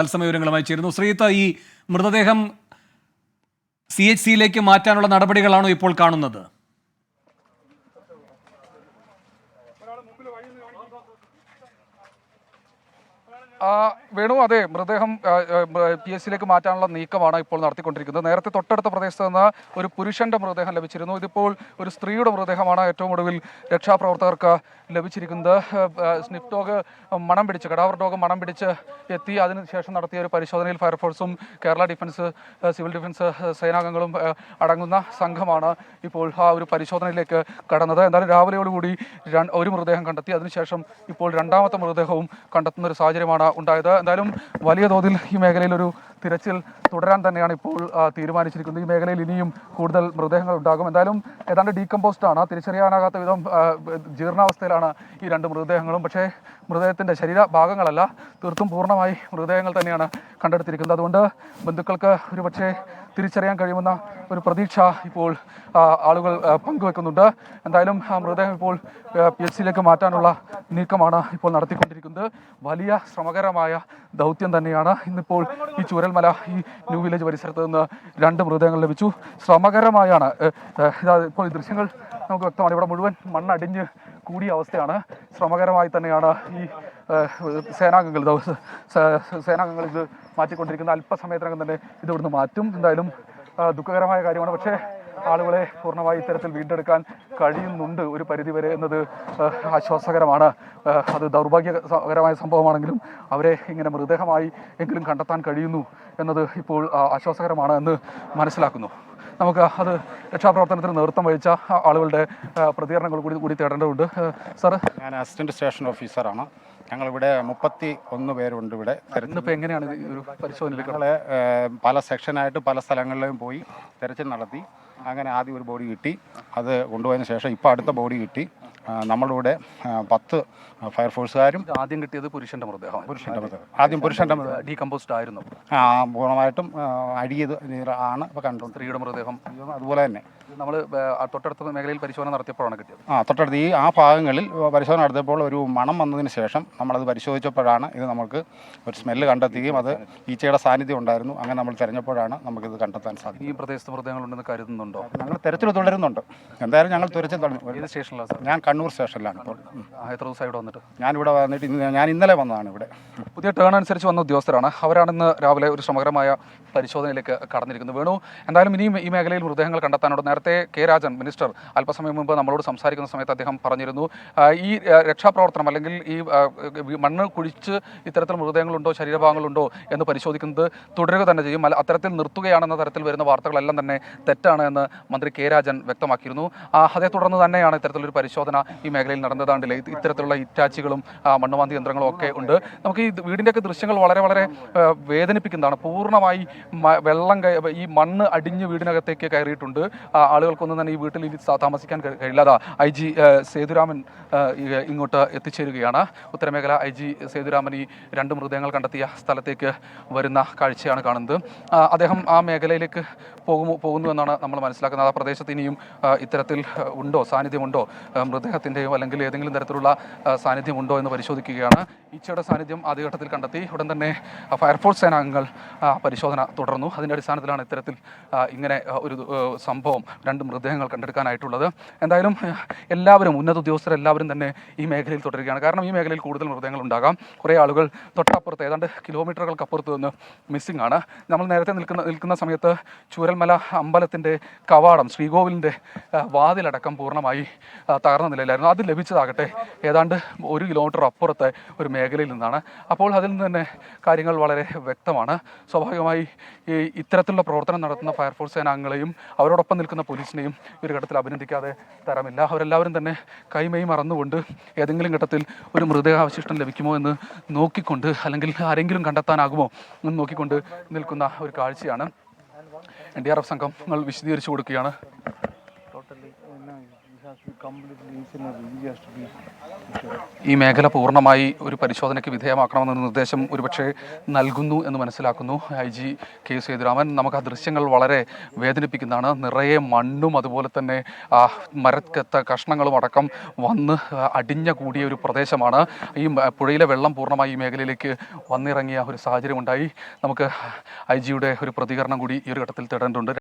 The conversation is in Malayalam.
തത്സമയ വിവരങ്ങളുമായി ചേരുന്നു. ശ്രീത്ത് ഈ മൃതദേഹം സി എച്ച് സിയിലേക്ക് മാറ്റാനുള്ള നടപടികളാണോ ഇപ്പോൾ കാണുന്നത്? വേണു അതെ മൃതദേഹം പി എസ് സിയിലേക്ക് മാറ്റാനുള്ള നീക്കമാണ് ഇപ്പോൾ നടത്തിക്കൊണ്ടിരിക്കുന്നത്. നേരത്തെ തൊട്ടടുത്ത പ്രദേശത്ത് നിന്ന് ഒരു പുരുഷന്റെ മൃതദേഹം ലഭിച്ചിരുന്നു. ഇതിപ്പോൾ ഒരു സ്ത്രീയുടെ മൃതദേഹമാണ് ഏറ്റവും ഒടുവിൽ രക്ഷാപ്രവർത്തകർക്ക് ലഭിച്ചിരിക്കുന്നത്. സ്നിഫ് ഡോഗ് മണം പിടിച്ച് കടാവർ ഡോഗ് മണം പിടിച്ച് എത്തി. അതിനുശേഷം നടത്തിയ ഒരു പരിശോധനയിൽ ഫയർഫോഴ്സും കേരള ഡിഫൻസ് സിവിൽ ഡിഫൻസ് സേനാംഗങ്ങളും അടങ്ങുന്ന സംഘമാണ് ഇപ്പോൾ ആ ഒരു പരിശോധനയിലേക്ക് കടന്നത്. എന്തായാലും രാവിലെയോടുകൂടി ഒരു മൃതദേഹം കണ്ടെത്തി. അതിനുശേഷം ഇപ്പോൾ രണ്ടാമത്തെ മൃതദേഹവും കണ്ടെത്തുന്ന ഒരു സാഹചര്യമാണ് ഉണ്ടായത്. എന്തായാലും വലിയ തോതിൽ ഈ മേഖലയിൽ ഒരു തിരച്ചിൽ തുടരാൻ തന്നെയാണ് ഇപ്പോൾ തീരുമാനിച്ചിരിക്കുന്നത്. ഈ മേഖലയിൽ ഇനിയും കൂടുതൽ മൃതദേഹങ്ങൾ ഉണ്ടാകും. എന്തായാലും ഏതാണ്ട് ആണ്. തിരിച്ചറിയാനാകാത്ത വിധം ജീർണാവസ്ഥയിലാണ് ഈ രണ്ട് മൃതദേഹങ്ങളും. പക്ഷേ മൃതദേഹത്തിന്റെ ശരീര ഭാഗങ്ങളല്ല തീർത്തും പൂർണമായി മൃതദേഹങ്ങൾ തന്നെയാണ് കണ്ടെടുത്തിരിക്കുന്നത്. അതുകൊണ്ട് ബന്ധുക്കൾക്ക് ഒരു പക്ഷേ തിരിച്ചറിയാൻ കഴിയുമെന്ന ഒരു പ്രതീക്ഷ ഇപ്പോൾ ആളുകൾ പങ്കുവെക്കുന്നുണ്ട്. എന്തായാലും മൃതദേഹം ഇപ്പോൾ പി എച്ച് സിയിലേക്ക് മാറ്റാനുള്ള നീക്കമാണ് ഇപ്പോൾ നടത്തിക്കൊണ്ടിരിക്കുന്നത്. വലിയ ശ്രമകരമായ ദൗത്യം തന്നെയാണ് ഇന്നിപ്പോൾ ഈ ചൂരൽമല ഈ ന്യൂ വില്ലേജ് പരിസരത്ത് നിന്ന് രണ്ട് മൃതദേഹങ്ങൾ ലഭിച്ചു. ശ്രമകരമായാണ് ഇപ്പോൾ ദൃശ്യങ്ങൾ നമുക്ക് വ്യക്തമാണ്. ഇവിടെ മുഴുവൻ മണ്ണടിഞ്ഞ് കൂടിയ അവസ്ഥയാണ്. ശ്രമകരമായി തന്നെയാണ് ഈ സേനാംഗങ്ങൾ സേനാംഗങ്ങൾ ഇത് മാറ്റിക്കൊണ്ടിരിക്കുന്ന അല്പസമയത്തിനകം തന്നെ ഇത് ഇവിടുന്ന് മാറ്റും. എന്തായാലും ദുഃഖകരമായ കാര്യമാണ്. പക്ഷേ ആളുകളെ പൂർണമായി ഇത്തരത്തിൽ വീണ്ടെടുക്കാൻ കഴിയുന്നുണ്ട് ഒരു പരിധിവരെ എന്നത് ആശ്വാസകരമാണ്. അത് ദൗർഭാഗ്യകരമായ സംഭവമാണെങ്കിലും അവരെ ഇങ്ങനെ മൃതദേഹമായി എങ്കിലും കണ്ടെത്താൻ കഴിയുന്നു എന്നത് ഇപ്പോൾ ആശ്വാസകരമാണ് എന്ന് മനസ്സിലാക്കുന്നു. നമുക്ക് അത് രക്ഷാപ്രവർത്തനത്തിന് നേതൃത്വം വഹിച്ച ആളുകളുടെ പ്രതികരണങ്ങൾ കൂടി കൂടി തേടേണ്ടതുണ്ട്. സാർ ഞാൻ അസിസ്റ്റന്റ് സ്റ്റേഷൻ ഓഫീസറാണ്. ഞങ്ങളിവിടെ മുപ്പത്തി ഒന്ന് പേരുണ്ട് ഇവിടെ. ഇന്നിപ്പോൾ എങ്ങനെയാണ് ഒരു പരിശോധനയിലേക്ക് ഞങ്ങൾ പല സെക്ഷനായിട്ട് പല സ്ഥലങ്ങളിലും പോയി തെരച്ചിൽ നടത്തി. അങ്ങനെ ആദ്യം ഒരു ബോഡി കിട്ടി. അത് കൊണ്ടുപോയതിന് ശേഷം ഇപ്പോൾ അടുത്ത ബോഡി കിട്ടി. ആ, നമ്മളുടെ കൂടെ പത്ത് ഫയർഫോഴ്സുകാരും ആദ്യം കിട്ടിയത് പുരുഷന്റെ മൃതദേഹം പുരുഷന്റെ മൃതദേഹം. ആദ്യം പുരുഷന്റെ ഡീകമ്പോസ്ഡ് ആയിരുന്നു. ആ, പൂർണമായിട്ടും അടിയത് ആണ് ഇപ്പോൾ കണ്ടത് സ്ത്രീയുടെ മൃതദേഹം അതുപോലെ തന്നെ. നമ്മൾ തൊട്ടടുത്ത മേഖലയിൽ പരിശോധന നടത്തിയപ്പോഴാണ് കിട്ടിയത്. ആ തൊട്ടടുത്ത് ഈ ആ ഭാഗങ്ങളിൽ പരിശോധന നടത്തിയപ്പോൾ ഒരു മണം വന്നതിന് ശേഷം നമ്മളത് പരിശോധിച്ചപ്പോഴാണ് ഇത് നമുക്ക് ഒരു സ്മെല്ല് കണ്ടെത്തുകയും അത് ഈച്ചയുടെ സാന്നിധ്യം ഉണ്ടായിരുന്നു. അങ്ങനെ നമ്മൾ തിരഞ്ഞപ്പോഴാണ് നമുക്കിത് കണ്ടെത്താൻ സാധിക്കും ഈ പ്രദേശത്ത് മൃതദേഹങ്ങളുണ്ടെന്ന് കരുതുന്നുണ്ടോ? ഞങ്ങൾ തിരച്ചിൽ തുടരുന്നുണ്ട്. എന്തായാലും ഞങ്ങൾ തിരച്ചിൽ തുടങ്ങി ഏത് സ്റ്റേഷനിലാണ് ഞാൻ കണ്ണൂർ സ്റ്റേഷനിലാണ് ഇപ്പോൾ. എത്ര ഇവിടെ വന്നിട്ട്? ഞാനിവിടെ വന്നിട്ട് ഇന്ന് ഞാൻ ഇന്നലെ വന്നതാണ് ഇവിടെ. പുതിയ ടേൺ അനുസരിച്ച് വന്ന ഉദ്യോഗസ്ഥരാണ്. അവരാണിന്ന് രാവിലെ ഒരു ശ്രമകരമായ പരിശോധനയിലേക്ക് കടന്നിരിക്കുന്നത് വേണു എന്തായാലും ഇനിയും ഈ മേഖലയിൽ മൃതദേഹങ്ങൾ കണ്ടെത്താനുണ്ട്. നേരത്തെ കെ. രാജൻ മിനിസ്റ്റർ അല്പസമയം മുമ്പ് നമ്മളോട് സംസാരിക്കുന്ന സമയത്ത് അദ്ദേഹം പറഞ്ഞിരുന്നു ഈ രക്ഷാപ്രവർത്തനം അല്ലെങ്കിൽ ഈ മണ്ണ് കുഴിച്ച് ഇത്തരത്തിൽ മൃതദേഹങ്ങളുണ്ടോ ശരീരഭാഗങ്ങളുണ്ടോ എന്ന് പരിശോധിക്കുന്നത് തുടരുക തന്നെ ചെയ്യും. അത്തരത്തിൽ നിർത്തുകയാണെന്ന തരത്തിൽ വരുന്ന വാർത്തകളെല്ലാം തന്നെ തെറ്റാണ് എന്ന് മന്ത്രി കെ. രാജൻ വ്യക്തമാക്കിയിരുന്നു. അതേ തുടർന്ന് തന്നെയാണ് ഇത്തരത്തിലൊരു പരിശോധന ഈ മേഖലയിൽ നടന്നതാണ്ടില്ല. ഇത്തരത്തിലുള്ള ഇറ്റാച്ചികളും മണ്ണുമാന്തി യന്ത്രങ്ങളും ഒക്കെ ഉണ്ട്. നമുക്ക് ഈ വീടിന്റെയൊക്കെ ദൃശ്യങ്ങൾ വളരെ വളരെ വേദനിപ്പിക്കുന്നതാണ്. പൂർണമായി വെള്ളം ഈ മണ്ണ് അടിഞ്ഞ് വീടിനകത്തേക്ക് കയറിയിട്ടുണ്ട്. ആളുകൾക്കൊന്നും തന്നെ ഈ വീട്ടിൽ ഇനി താമസിക്കാൻ കഴിയില്ലാതാ. ഐ ജി സേതുരാമൻ ഇങ്ങോട്ട് എത്തിച്ചേരുകയാണ്. ഉത്തരമേഖല ഐ ജി സേതുരാമൻ ഈ രണ്ട് മൃതദേഹങ്ങൾ കണ്ടെത്തിയ സ്ഥലത്തേക്ക് വരുന്ന കാഴ്ചയാണ് കാണുന്നത്. അദ്ദേഹം ആ മേഖലയിലേക്ക് പോകുമോ പോകുന്നു എന്നാണ് നമ്മൾ മനസ്സിലാക്കുന്നത്. ആ പ്രദേശത്ത് ഇനിയും ഇത്തരത്തിൽ ഉണ്ടോ സാന്നിധ്യമുണ്ടോ? മൃതദേഹത്തിന്റെയോ അല്ലെങ്കിൽ ഏതെങ്കിലും തരത്തിലുള്ള സാന്നിധ്യമുണ്ടോ എന്ന് പരിശോധിക്കുകയാണ്. ഈച്ചയുടെ സാന്നിധ്യം ആദ്യഘട്ടത്തിൽ കണ്ടെത്തി. ഉടൻ തന്നെ ഫയർഫോഴ്സ് സേനാംഗങ്ങൾ പരിശോധന തുടർന്നു. അതിന്റെ അടിസ്ഥാനത്തിലാണ് ഇത്തരത്തിൽ ഇങ്ങനെ ഒരു സംഭവം രണ്ട് മൃതദേഹങ്ങൾ കണ്ടെടുക്കാനായിട്ടുള്ളത്. എന്തായാലും എല്ലാവരും ഉന്നത ഉദ്യോഗസ്ഥരെല്ലാവരും തന്നെ ഈ മേഖലയിൽ തുടരുകയാണ്. കാരണം ഈ മേഖലയിൽ കൂടുതൽ മൃതദേഹങ്ങൾ ഉണ്ടാകാം. കുറേ ആളുകൾ തൊട്ടപ്പുറത്ത് ഏതാണ്ട് കിലോമീറ്ററുകൾക്കപ്പുറത്ത് നിന്ന് മിസ്സിംഗ് ആണ്. നമ്മൾ നേരത്തെ നിൽക്കുന്ന നിൽക്കുന്ന സമയത്ത് ചൂരൽമല അമ്പലത്തിന്റെ കവാടം ശ്രീകോവിലിന്റെ വാതിലടക്കം പൂർണമായി തകർന്ന നിലയിലായിരുന്നു. അത് ലഭിച്ചതാകട്ടെ ഏതാണ്ട് ഒരു കിലോമീറ്റർ അപ്പുറത്തെ ഒരു മേഖലയിൽ നിന്നാണ്. അപ്പോൾ അതിൽ നിന്ന് തന്നെ കാര്യങ്ങൾ വളരെ വ്യക്തമാണ്. സ്വാഭാവികമായി ഇത്തരത്തിലുള്ള പ്രവർത്തനം നടത്തുന്ന ഫയർഫോഴ്സ് സേനാംഗങ്ങളെയും അവരോടൊപ്പം നിൽക്കുന്ന പോലീസിനെയും ഒരു ഘട്ടത്തിൽ അഭിനന്ദിക്കാതെ തരമില്ല. അവരെല്ലാവരും തന്നെ കൈമൈ മറന്നുകൊണ്ട് ഏതെങ്കിലും ഘട്ടത്തിൽ ഒരു മൃതദേഹാവശിഷ്ടം ലഭിക്കുമോ എന്ന് നോക്കിക്കൊണ്ട് അല്ലെങ്കിൽ ആരെങ്കിലും കണ്ടെത്താനാകുമോ എന്ന് നോക്കിക്കൊണ്ട് നിൽക്കുന്ന ഒരു കാഴ്ചയാണ്. എൻ ഡി ആർ എഫ് സംഘങ്ങൾ വിശദീകരിച്ചു കൊടുക്കുകയാണ്. ഈ മേഖല പൂർണമായി ഒരു പരിശോധനയ്ക്ക് വിധേയമാക്കണമെന്ന നിർദ്ദേശം ഒരുപക്ഷെ നൽകുന്നു എന്ന് മനസ്സിലാക്കുന്നു. ഐ ജി കെ സേതുരാമൻ നമുക്ക് ആ ദൃശ്യങ്ങൾ വളരെ വേദനിപ്പിക്കുന്നതാണ്. നിറയെ മണ്ണും അതുപോലെ തന്നെ മരക്കത്ത കഷ്ണങ്ങളും അടക്കം വന്ന് അടിഞ്ഞ കൂടിയ ഒരു പ്രദേശമാണ്. ഈ പുഴയിലെ വെള്ളം പൂർണമായി ഈ മേഖലയിലേക്ക് വന്നിറങ്ങിയ ഒരു സാഹചര്യം ഉണ്ടായി നമുക്ക് ഐ ജിയുടെ ഒരു പ്രതികരണം കൂടി ഈ ഒരു ഘട്ടത്തിൽ തേടേണ്ടതുണ്ട്.